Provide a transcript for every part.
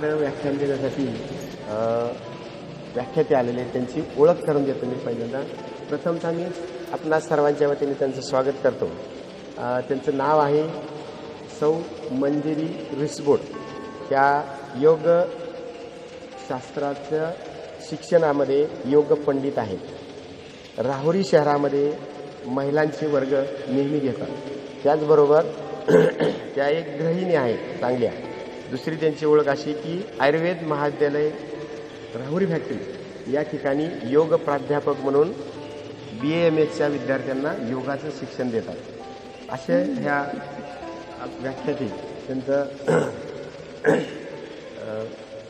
आपल्याला व्याख्यान देण्यासाठी व्याख्याते आलेले आहेत. त्यांची ओळख करून देतो मी पहिल्यांदा. प्रथमतः मी आपणा सर्वांच्या वतीने त्यांचं स्वागत करतो. त्यांचं नाव आहे सौ मंजिरी रिसबोट त्या योग शास्त्राच्या शिक्षणामध्ये योग पंडित आहेत. राहुरी शहरामध्ये महिलांचे वर्ग नेहमी घेतात. त्याचबरोबर त्या एक गृहिणी आहेत चांगल्या. दुसरी त्यांची ओळख अशी की आयुर्वेद महाविद्यालय राहुरी फॅक्टरी. या ठिकाणी योग प्राध्यापक म्हणून बी ए एम एसच्या विद्यार्थ्यांना योगाचं शिक्षण देतात. असे ह्या व्याख्याते त्यांचं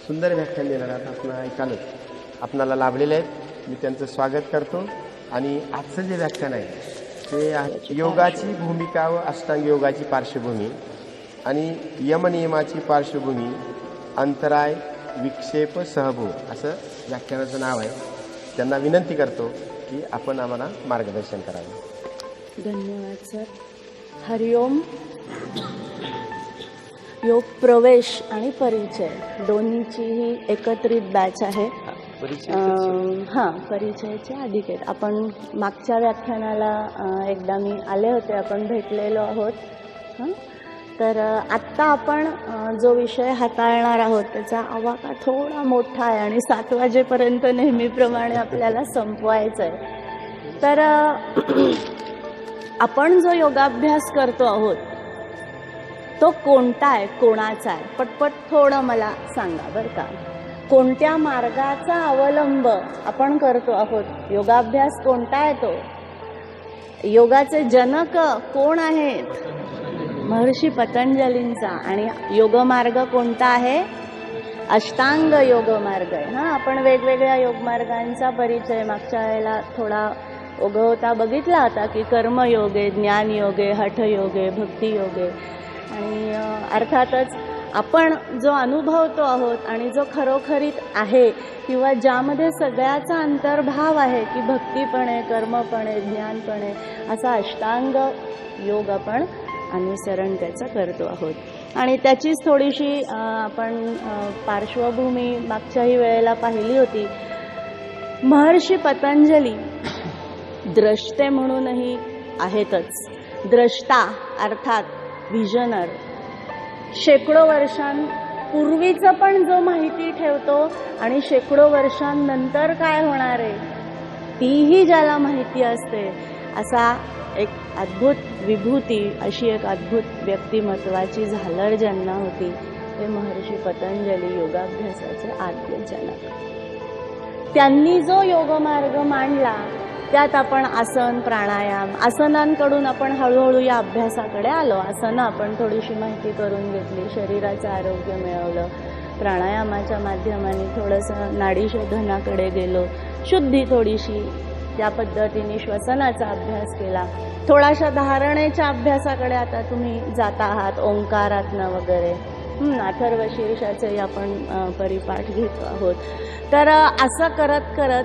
सुंदर व्याख्यान देणार आपण ऐकालच आपणाला लाभलेले आहेत. मी त्यांचं स्वागत करतो. आणि आजचं जे व्याख्यान आहे ते योगाची भूमिका व अष्टांग योगाची पार्श्वभूमी. आणि यमनियमाची पार्श्वभूमी अंतराय विक्षेप सहभूम असं व्याख्यानाचं नाव आहे. त्यांना विनंती करतो की आपण आम्हाला मार्गदर्शन करावे. धन्यवाद सर. हरिओम. योग प्रवेश आणि परिचय. दोन्हीचीही एकत्रित बॅच आहे. हां परिचयाचे अधिक आहेत आपण मागच्या व्याख्यानाला एकदा मी आले होते आपण भेटलेलो आहोत. हं? तर आत्ता आपण जो विषय हाताळणार आहोत त्याचा आवाका थोडा मोठा आहे आणि सात वाजेपर्यंत नेहमीप्रमाणे आपल्याला संपवायचं आहे तर आपण जो योगाभ्यास करतो आहोत तो कोणता आहे कोणाचा आहे? पटपट थोडं मला सांगा बरं का. कोणत्या मार्गाचा अवलंब आपण करतो आहोत? योगाभ्यास कोणता आहे तो? योगाचे जनक कोण आहेत? महर्षी पतंजलींचा आणि योगमार्ग कोणता आहे? अष्टांग योगमार्ग आहे. हां आपण वेगवेगळ्या योगमार्गांचा परिचय मागच्या वेळेला थोडा ओघवता बघितला होता की कर्मयोग आहे ज्ञानयोग आहे हठयोग आहे भक्तियोग. आहे आणि अर्थातच आपण जो अनुभवतो आहोत आणि जो खरोखरीत आहे किंवा ज्यामध्ये सगळ्याचा अंतर्भाव आहे की भक्तीपणे कर्मपणे ज्ञानपणे असा अष्टांग योग आपण अनुसरण त्याचं करतो आहोत. आणि त्याचीच थोडीशी आपण पार्श्वभूमी मागच्याही वेळेला पाहिली होती. महर्षी पतंजली द्रष्टे म्हणूनही आहेतच. द्रष्टा अर्थात व्हिजनर शेकडो वर्षांपूर्वीचं पण जो माहिती ठेवतो आणि शेकडो वर्षांनंतर काय होणार आहे तीही ज्याला माहिती असते असा एक अद्भुत विभूती अशी एक अद्भुत व्यक्तिमत्वाची झालर ज्यांना होती. ते महर्षी पतंजली योगाभ्यासाचे आद्य जनक. त्यांनी जो योगमार्ग मांडला त्यात आपण आसन प्राणायाम आसनांकडून आपण हळूहळू या अभ्यासाकडे आलो. आसनं आपण थोडीशी माहिती करून घेतली शरीराचं आरोग्य मिळवलं प्राणायामाच्या माध्यमाने थोडंसं नाडीशोधनाकडे गेलो शुद्धी थोडीशी त्या पद्धतीने श्वसनाचा अभ्यास केला. थोडाशा धारणेच्या अभ्यासाकडे आता तुम्ही जात आहात ओंकारातनं वगैरे. हं, अथर्व आपण परिपाठ घेतो आहोत. तर असं करत करत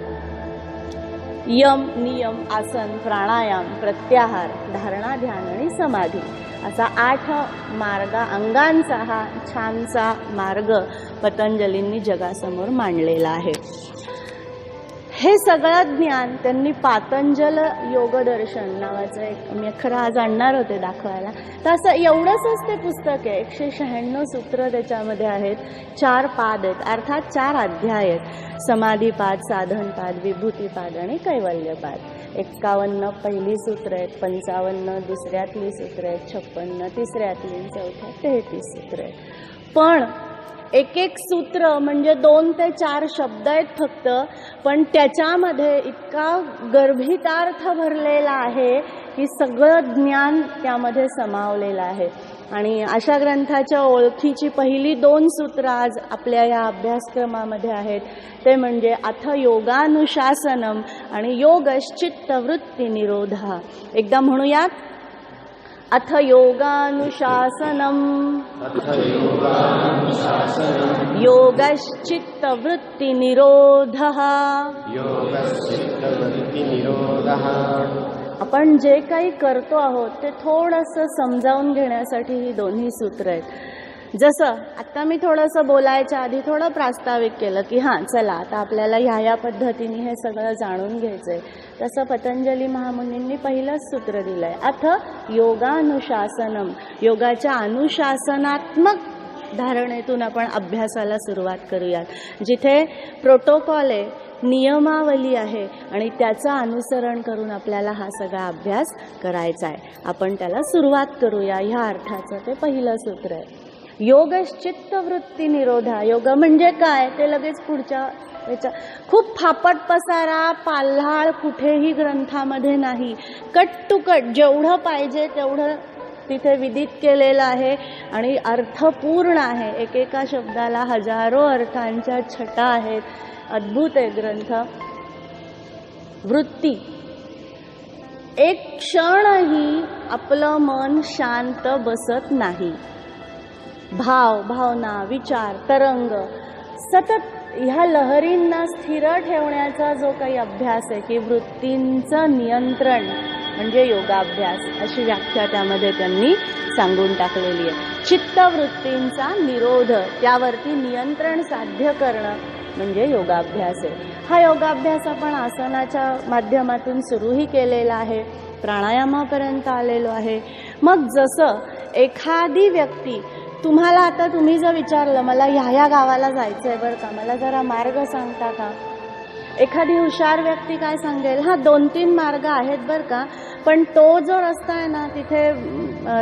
यम नियम आसन प्राणायाम प्रत्याहार धारणा ध्यान आणि समाधी असा आठ मार्ग अंगांचा हा छानसा मार्ग पतंजलींनी जगासमोर मांडलेला आहे. हे सगळं ज्ञान त्यांनी पातंजल योगदर्शन नावाचं एक मी खरं आज आणणार होते दाखवायला. तर असं एवढंच ते पुस्तक आहे. एकशे शहाण्णव सूत्र त्याच्यामध्ये आहेत. चार पाद आहेत. अर्थात चार अध्याय आहेत. समाधीपाद साधनपाद विभूतीपाद आणि कैवल्यपाद. एक्कावन्न पहिली सूत्र आहेत. पंचावन्न दुसऱ्यातली सूत्र आहेत. छप्पन्न तिसऱ्यातली चौथ्या तेहतीस सूत्र आहेत. पण एक एक सूत्र म्हणजे दोन ते चार शब्द आहेत फक्त पण त्याच्यामध्ये इतका गर्भितार्थ भरलेला आहे की सगळं ज्ञान त्यामध्ये समावलेलं आहे. आणि अशा ग्रंथाच्या ओळखीची पहिली दोन सूत्र आज आपल्या या अभ्यासक्रमामध्ये आहेत. ते म्हणजे अथ योगानुशासनम आणि योगश्चित्तवृत्ती निरोधा एकदा म्हणूयात अथ योगानुशासनम्। योगश्चित्तवृत्तिनिरोधः। आपण जे काही करतो आहोत ते थोडंसं समजावून घेण्यासाठी ही दोन्ही सूत्र आहेत. जसं आत्ता मी थोडंसं बोलायच्या आधी थोडं प्रास्ताविक केलं की हां चला आता आपल्याला ह्या ह्या पद्धतीने हे सगळं जाणून घ्यायचं आहे तसं पतंजली महामुनींनी पहिलंच सूत्र दिलं आहे अथ योगानुशासनम. योगाच्या अनुशासनात्मक धारणेतून आपण अभ्यासाला सुरुवात करूयात. जिथे प्रोटोकॉल आहे नियमावली आहे आणि त्याचं अनुसरण करून आपल्याला हा सगळा अभ्यास करायचा आहे आपण त्याला सुरुवात करूया. ह्या अर्थाचं ते पहिलं सूत्र आहे. योगश्चित्तवृत्ती निरोधा योग म्हणजे काय? ते लगेच पुढच्या याच्या खूप फापट पसारा पाल्हाळ कुठेही ग्रंथामध्ये नाही. कट टू कट जेवढं पाहिजे तेवढं तिथे विदित केलेलं आहे आणि अर्थपूर्ण आहे. एकेका शब्दाला हजारो अर्थांच्या छटा आहेत. अद्भुत आहे ग्रंथ. वृत्ती. एक क्षणही आपलं मन शांत बसत नाही. भाव भावना विचार तरंग सतत ह्या लहरींना स्थिर ठेवण्याचा जो काही अभ्यास आहे की वृत्तींचं नियंत्रण म्हणजे योगाभ्यास अशी व्याख्या त्यामध्ये त्यांनी सांगून टाकलेली आहे. चित्तवृत्तींचा निरोध त्यावरती नियंत्रण साध्य करणं म्हणजे योगाभ्यास आहे. हा योगाभ्यास आपण आसनाच्या माध्यमातून सुरूही केलेला आहे प्राणायामापर्यंत आलेलो आहे. मग जसं एखादी व्यक्ती तुम्हाला आता तुम्ही जर विचारलं मला ह्या ह्या गावाला जायचं आहे बरं का? मला जरा मार्ग सांगता का? एखादी हुशार व्यक्ती काय सांगेल? हा दोन तीन मार्ग आहेत बरं का पण तो जो रस्ता आहे ना तिथे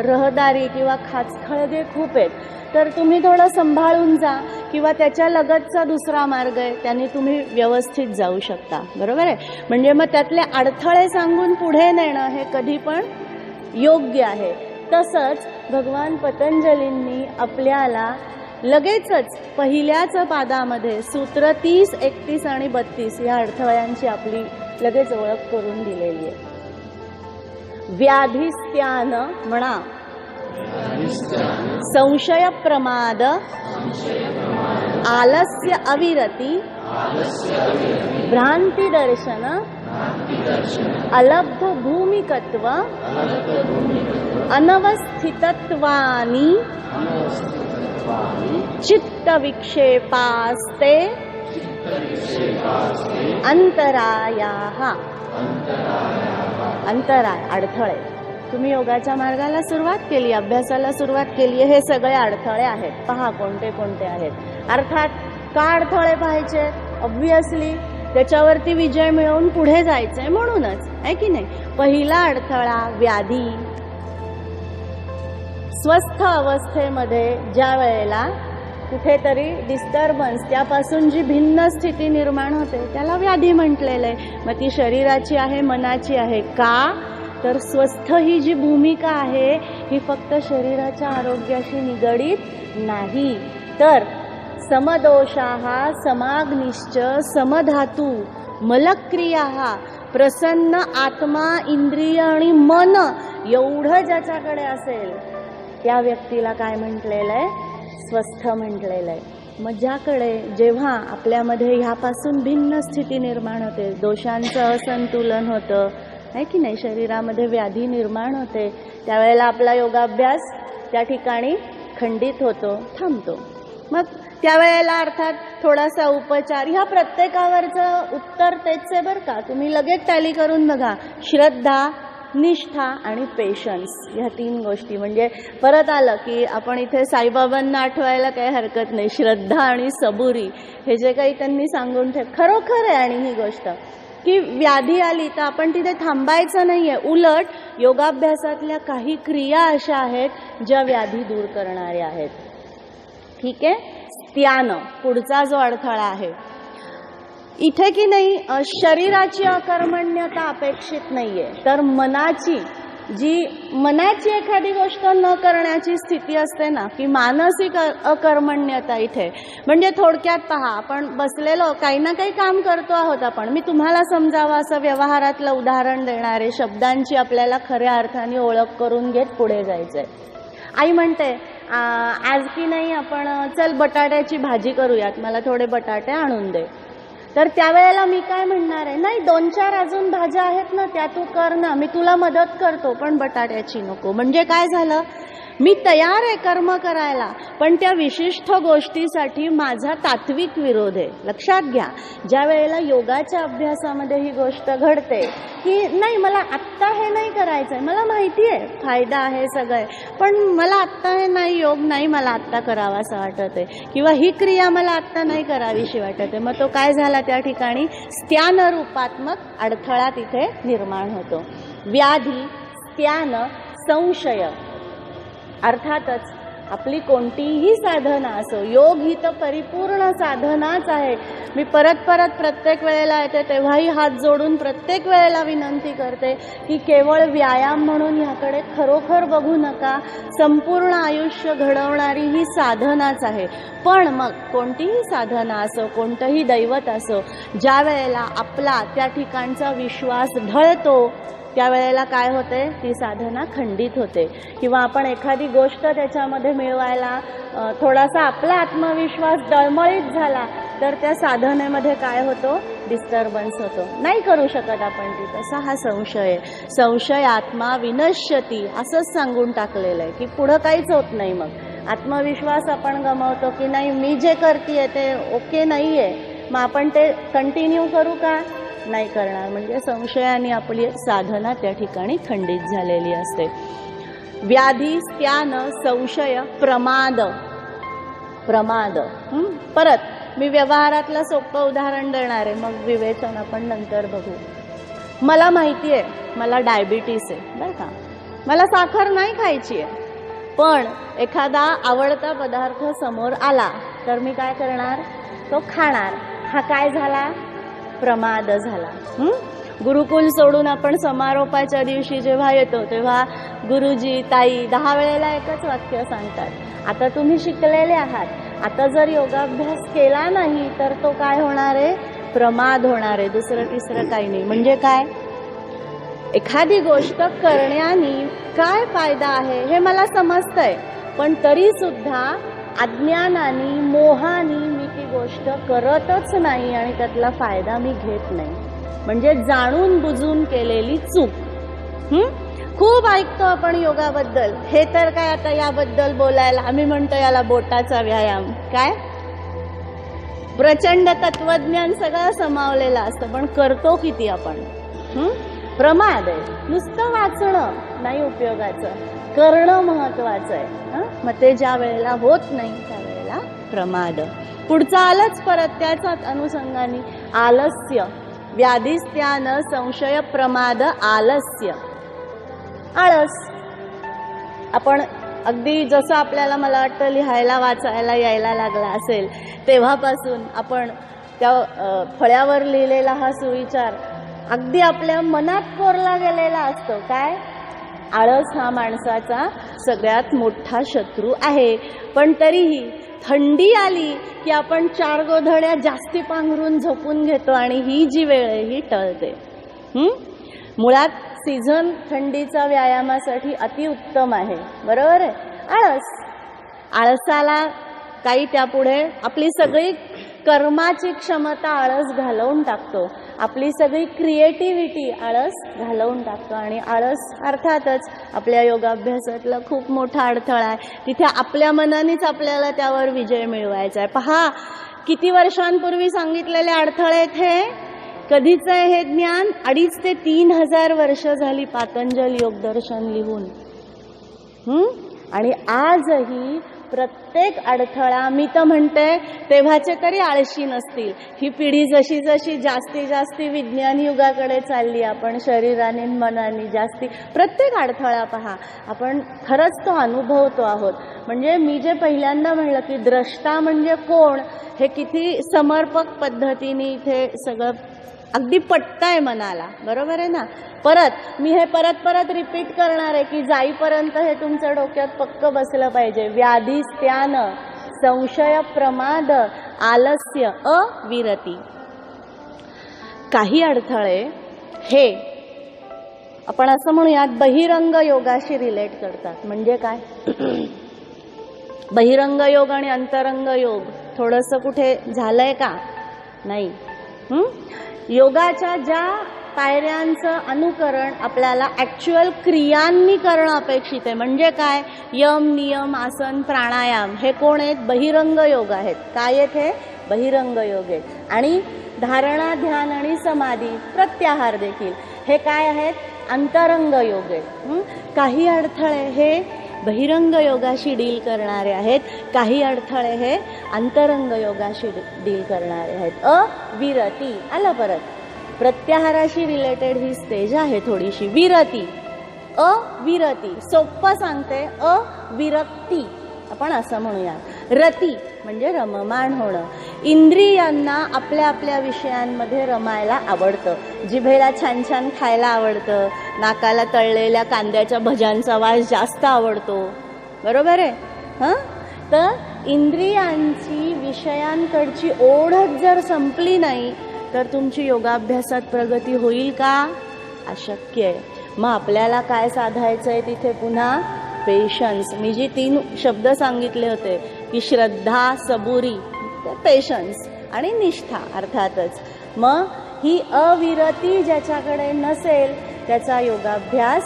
रहदारी किंवा खाचखळगे खूप आहेत. तर तुम्ही थोडं सांभाळून जा किंवा त्याच्या लगतचा दुसरा मार्ग आहे त्याने तुम्ही व्यवस्थित जाऊ शकता. बरोबर आहे? म्हणजे मग त्यातले अडथळे सांगून पुढे नेणं हे कधी पण योग्य आहे. तसंच भगवान पतंजलींनी आपल्याला लगेचच पहिल्याच पादामध्ये सूत्र तीस एकतीस आणि बत्तीस या अडथळ्यांची आपली लगेच ओळख करून दिलेली आहे. व्याधिस्त्यान म्हणा. संशय प्रमाद. आलस्य अविरती. भ्रांती दर्शन. अलब्ध भूमिकत्व अनवस्थितत्वानि चित्तविक्षेपास्ते अंतरायाः। अंतराय अडथळे. तुम्ही योगाच्या मार्गाला सुरुवात केली अभ्यासाला सुरुवात केली हे सगळे अडथळे आहेत. पहा कोणते कोणते आहेत. अर्थात का अडथळे पाहिजे ऑब्विसली त्याच्यावरती विजय मिळवून पुढे जायचंय म्हणूनच आहे की नाही? पहिला अडथळा व्याधी. स्वस्थ अवस्थेमध्ये ज्या वेळेला कुठेतरी डिस्टर्बन्स त्यापासून जी भिन्न स्थिती निर्माण होते त्याला व्याधी म्हटलेलं आहे. मग ती शरीराची आहे मनाची आहे का? तर स्वस्थ ही जी भूमिका आहे ही फक्त शरीराच्या आरोग्याशी निगडीत नाही. तर समदोषा समाग्निश्च समधातू मलक्रिया प्रसन्न आत्मा इंद्रिय आणि मन एवढं ज्याच्याकडे असेल त्या व्यक्तीला काय म्हटलेलं आहे स्वस्थ म्हटलेलं आहे मग ज्याकडे जेव्हा आपल्यामध्ये ह्यापासून भिन्न स्थिती निर्माण होते दोषांचं असंतुलन होतं आहे की नाही? शरीरामध्ये व्याधी निर्माण होते त्यावेळेला आपला योगाभ्यास त्या ठिकाणी खंडित होतो थांबतो. मग त्यावेळेला अर्थात थोडासा उपचार. ह्या प्रत्येकावरचं उत्तर तेच आहे बरं का. तुम्ही लगेच टॅली करून बघा. श्रद्धा निष्ठा आणि पेशन्स ह्या तीन गोष्टी. म्हणजे परत आलं की आपण इथे साईबाबांना आठवायला काही हरकत नाही. श्रद्धा आणि सबुरी हे जे काही त्यांनी सांगून ठेव खरोखर आहे आणि ही गोष्ट. की व्याधी आली तर आपण तिथे थांबायचं नाही आहे उलट योगाभ्यासातल्या काही क्रिया अशा आहेत ज्या व्याधी दूर करणाऱ्या आहेत. ठीक आहे? त्यानं पुढचा जो अडथळा आहे. इथे की नाही शरीराची अकर्मण्यता अपेक्षित नाहीये. तर मनाची जी मनाची एखादी गोष्ट न करण्याची स्थिती असते ना की मानसिक अकर्मण्यता इथे. म्हणजे थोडक्यात पहा आपण बसलेलो काही ना काही काम करतो आहोत आपण. मी तुम्हाला समजावं असं व्यवहारातलं उदाहरण देणारे शब्दांची आपल्याला खऱ्या अर्थाने ओळख करून घेत पुढे जायचंय. आई म्हणते आज की नाही आपण चल बटाट्याची भाजी करूयात. मला थोडे बटाटे आणून दे. तर त्यावेळेला मी काय म्हणणार आहे? नाही दोन चार अजून भाज्या आहेत ना त्या तू कर ना. मी तुला मदत करतो पण बटाट्याची नको. म्हणजे काय झालं? मी तयार आहे कर्म करायला पण त्या विशिष्ट गोष्टीसाठी माझा तात्विक विरोध आहे. लक्षात घ्या ज्या वेळेला योगाच्या अभ्यासामध्ये ही गोष्ट घडते की नाही मला आत्ता हे नाही करायचं आहे मला माहिती आहे फायदा आहे सगळं पण मला आत्ता हे नाही योग नाही मला आत्ता करावा असं वाटत आहे. किंवा ही क्रिया मला आत्ता नाही करावीशी वाटत आहे. मग तो काय झाला त्या ठिकाणी? स्त्यान रूपात्मक अडथळा तिथे निर्माण होतो. व्याधी स्त्यान संशय. अर्थातच आपली कोणतीही साधना असो योग ही तर परिपूर्ण साधनाच आहे. मी परत परत प्रत्येक वेळेला येते तेव्हाही हात जोडून प्रत्येक वेळेला विनंती करते की केवळ व्यायाम म्हणून ह्याकडे खरोखर बघू नका. संपूर्ण आयुष्य घडवणारी ही साधनाच आहे. पण मग कोणतीही साधना असो कोणतंही दैवत असो ज्या वेळेला आपला त्या ठिकाणचा विश्वास ढळतो त्यावेळेला काय होते? ती साधना खंडित होते. किंवा आपण एखादी गोष्ट त्याच्यामध्ये मिळवायला थोडासा आपला आत्मविश्वास डळमळीत झाला तर त्या साधनेमध्ये काय होतो? डिस्टर्बन्स होतो. नाही करू शकत आपण ती. तसा हा संशय आहे. संशय आत्मा विनश्यती असंच सांगून टाकलेलं आहे की पुढं काहीच होत नाही मग. आत्मविश्वास आपण गमावतो की नाही मी जे करते ते ओके नाही आहे मग आपण ते कंटिन्यू करू का? नाही करणार. म्हणजे संशयाने आपली साधना त्या ठिकाणी खंडित झालेली असते. व्याधी स्त्यान संशय प्रमाद. प्रमाद. परत मी व्यवहारातलं सोपं उदाहरण देणार आहे. मग विवेचन आपण नंतर बघू. मला माहिती आहे मला डायबिटीस आहे बरं का? मला साखर नाही खायची आहे. पण एखादा आवडता पदार्थ समोर आला तर मी काय करणार? तो खाणार. हा काय झाला? प्रमाद झाला. गुरुकुल सोडून आपण समारोपाच्या दिवशी जेव्हा येतो तेव्हा गुरुजी ताई दहा वेळेला एकच वाक्य सांगतात. आता तुम्ही शिकलेले आहात. आता जर योगाभ्यास केला नाही तर तो काय होणार आहे? प्रमाद होणार आहे. दुसरं तिसरं काही नाही. म्हणजे काय? एखादी गोष्ट करण्याने काय फायदा आहे? हे मला समजतंय. पण तरी सुद्धा अज्ञानाने मोहाने गोष्ट करतच नाही आणि त्यातला फायदा मी घेत नाही. म्हणजे जाणून बुजून केलेली चूक. खूप ऐकतो आपण योगाबद्दल. हे तर काय आता याबद्दल बोलायला? आम्ही म्हणतो याला बोटाचा व्यायाम. काय? प्रचंड तत्वज्ञान सगळं समावलेलं असतं पण करतो किती आपण? प्रमाद आहे. नुसतं वाचणं नाही उपयोगाचं. करणं महत्वाचं आहे. हं? मग ते ज्या वेळेला होत नाही त्यावेळेला प्रमाद. पुढचं आलंच परत त्याचाच अनुषंगाने. आलस्य. व्याधिस्त्यान संशय प्रमाद आलस्य. आळस. आपण अगदी जसं आपल्याला मला वाटतं लिहायला वाचायला यायला लागला असेल तेव्हापासून आपण त्या फळ्यावर लिहिलेला हा सुविचार अगदी आपल्या मनात कोरला गेलेला असतो. काय? आळस हा माणसाचा सगळ्यात मोठा शत्रू आहे. पण तरीही थंडी आली की आपण चार गोधड्या जास्ती पांघरून झोपून घेतो आणि ही जी वेळ आहे ही टळते. मुळात सीझन थंडीचा व्यायामासाठी अतिउत्तम आहे. बरोबर आहे? आळस. आळसाला काही त्यापुढे आपली सगळी कर्माची क्षमता आळस घालवून टाकतो. आपली सगळी क्रिएटिव्हिटी आळस घालवून टाकतो. आणि आळस अर्थातच आपल्या योगाभ्यासातला खूप मोठा अडथळा आहे. तिथे आपल्या मनानेच आपल्याला त्यावर विजय मिळवायचा आहे. पहा किती वर्षांपूर्वी सांगितलेले अडथळे आहेत हे? कधीच आहे हे ज्ञान? अडीच ते तीन हजार वर्ष झाली पातंजल योगदर्शन लिहून. आणि आजही प्रत्येक अडथळा मी तर म्हणते तेव्हाचे तरी आळशी नसतील. ही पिढी जशी जशी जास्ती जास्ती विज्ञान युगाकडे चालली आपण शरीराने मनाने जास्ती प्रत्येक अडथळा पहा. आपण खरंच तो अनुभवतो आहोत. म्हणजे मी जे पहिल्यांदा म्हणलं की द्रष्टा म्हणजे कोण हे किती समर्पक पद्धतीने इथे सगळं अगदी पटतंय मनाला. बरोबर आहे ना? परत मी हे परत परत रिपीट करणार आहे की जाईपर्यंत हे तुमच्या डोक्यात पक्क बसलं पाहिजे. व्याधी स्त्यान संशय प्रमाद आलस्य अविरती. काही अडथळे हे आपण असं म्हणूयात बहिरंग योगाशी रिलेट करतात. म्हणजे काय? बहिरंग योग आणि अंतरंग योग. थोडंसं कुठे झालंय का? नाही. योगाच्या ज्या पायऱ्यांचं अनुकरण आपल्याला ॲक्च्युअल क्रियांनी करणं अपेक्षित आहे. म्हणजे काय? यम नियम आसन प्राणायाम हे कोण आहेत? बहिरंग योग आहेत. काय आहेत हे? बहिरंग योग आहेत. आणि धारणा ध्यान आणि समाधी प्रत्याहार देखील. हे काय आहेत? अंतरंग योग आहेत. काही अडथळे हे बहिरंग योगाशी डील करणारे आहेत. काही अडथळे हे अंतरंग योगाशी डील करणारे आहेत. अ विरती आला परत. प्रत्याहाराशी रिलेटेड ही स्टेज आहे थोडीशी. विरती. अविरती सोप्पं सांगते. अविरक्ती आपण असं म्हणूया. रती म्हणजे रममाण होणं. इंद्रियांना आपल्या आपल्या विषयांमध्ये रमायला आवडतं. जिभेला छान छान खायला आवडतं. नाकाला तळलेल्या कांद्याच्या भज्यांचा वास जास्त आवडतो. बरोबर आहे? हां? तर इंद्रियांची विषयांकडची ओढच जर संपली नाही तर तुमची योगाभ्यासात प्रगती होईल का? अशक्य आहे. मग आपल्याला काय साधायचं आहे तिथे पुन्हा? पेशन्स मी जी तीन शब्द सांगितले होते की श्रद्धा सबुरी पेशन्स आणि निष्ठा अर्थातच. मग ही अविरती ज्याच्याकडे नसेल त्याचा योगाभ्यास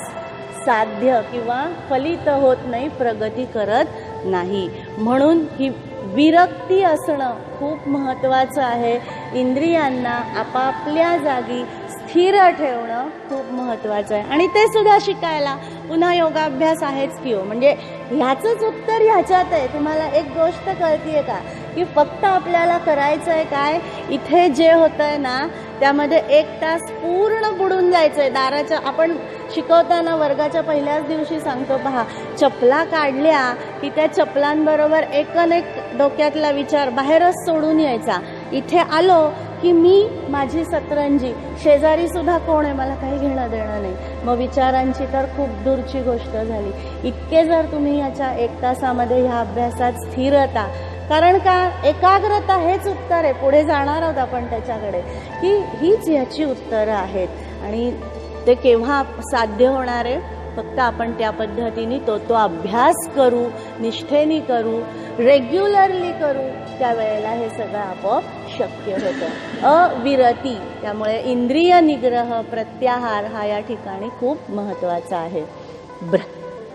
साध्य किंवा फलित होत नाही प्रगती करत नाही. म्हणून ही विरक्ती असणं खूप महत्त्वाचं आहे. इंद्रियांना आपापल्या जागी स्थिर ठेवणं खूप महत्त्वाचं आहे. आणि ते सुद्धा शिकायला पुन्हा योगाभ्यास आहेच की हो. म्हणजे ह्याचंच उत्तर ह्याच्यात आहे. तुम्हाला एक गोष्ट कळतीये का? की फक्त आपल्याला करायचं आहे काय? इथे जे होतं आहे ना त्यामध्ये एक तास पूर्ण बुडून जायचं आहे दाराच्या आपण शिकवताना वर्गाच्या पहिल्याच दिवशी सांगतो पहा चपला काढल्या की त्या चपलांबरोबर एकन एक डोक्यातला विचार बाहेरच सोडून यायचा. इथे आलो की मी माझी सतरंजी शेजारी सुद्धा कोण आहे? मला काही घेणं देणं नाही. मग विचारांची तर खूप दूरची गोष्ट झाली. इतके जर तुम्ही याच्या एक तासामध्ये ह्या अभ्यासात स्थिरता कारण का? एकाग्रता हेच उत्तर आहे. पुढे जाणार आहोत आपण त्याच्याकडे. की हीच याची उत्तरं आहेत. आणि ते केव्हा साध्य होणार आहे? फक्त आपण त्या पद्धतीने तो तो अभ्यास करू निष्ठेने करू रेग्युलरली करू त्यावेळेला हे सगळं आपोआप शक्य होतं. अविरती त्यामुळे इंद्रिय निग्रह प्रत्याहार हा या ठिकाणी खूप महत्त्वाचा आहे. भ्र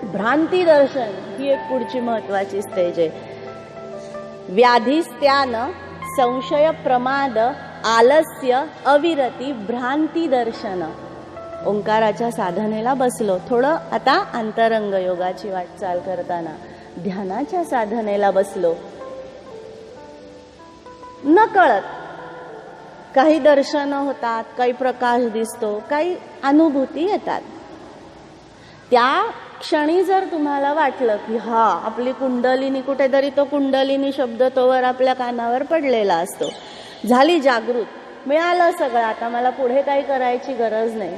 भ्रांती दर्शन ही एक पुढची महत्त्वाची स्टेज आहे. व्याधिस्त्यान संशय प्रमाद आलस्य अविरती भ्रांती दर्शन. ओंकाराच्या साधनेला बसलो. थोडं आता अंतरंग योगाची वाटचाल करताना ध्यानाच्या साधनेला बसलो. न कळत. काही दर्शनं होतात काही प्रकाश दिसतो काही अनुभूती येतात. त्या क्षणी जर तुम्हाला वाटलं की हा आपली कुंडलिनी कुठेतरी तो कुंडलिनी शब्द तोवर आपल्या कानावर पडलेला असतो. झाली जागृत. मिळालं सगळं. आता मला पुढे काही करायची गरज नाही.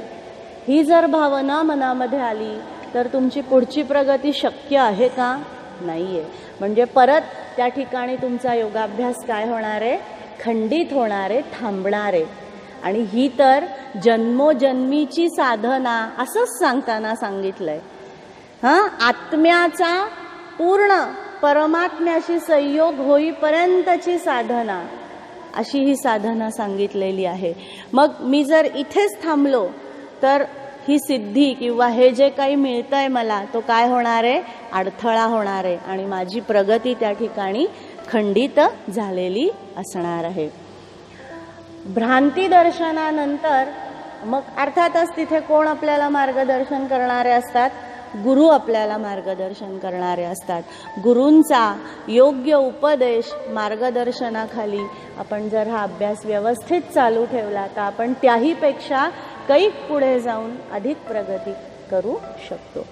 ही जर भावना मनामध्ये आली तर तुमची पुढची प्रगती शक्य आहे का? नाही आहे म्हणजे परत त्या ठिकाणी तुमचा योगाभ्यास काय होणार आहे? खंडित होणार आहे थांबणार आहे. आणि ही तर जन्मोजन्मीची साधना असंच सांगताना सांगितलंय. हां? आत्म्याचा पूर्ण परमात्म्याशी संयोग होईपर्यंतची साधना. अशी ही साधना सांगितलेली आहे. मग मी जर इथेच थांबलो तर ही सिद्धी किंवा हे जे काही मिळतंय मला तो काय होणार आहे? अडथळा होणार आहे. आणि माझी प्रगती त्या ठिकाणी खंडित झालेली असणार आहे. भ्रांती दर्शनानंतर मग अर्थातच तिथे कोण आपल्याला मार्गदर्शन करणारे असतात? गुरु आपल्याला मार्गदर्शन करणारे असतात. गुरूंचा योग्य उपदेश मार्गदर्शनाखाली आपण जर हा अभ्यास व्यवस्थित चालू ठेवला तर आपण त्याहीपेक्षा कैक पुढे जाऊन अधिक प्रगती करू शकतो.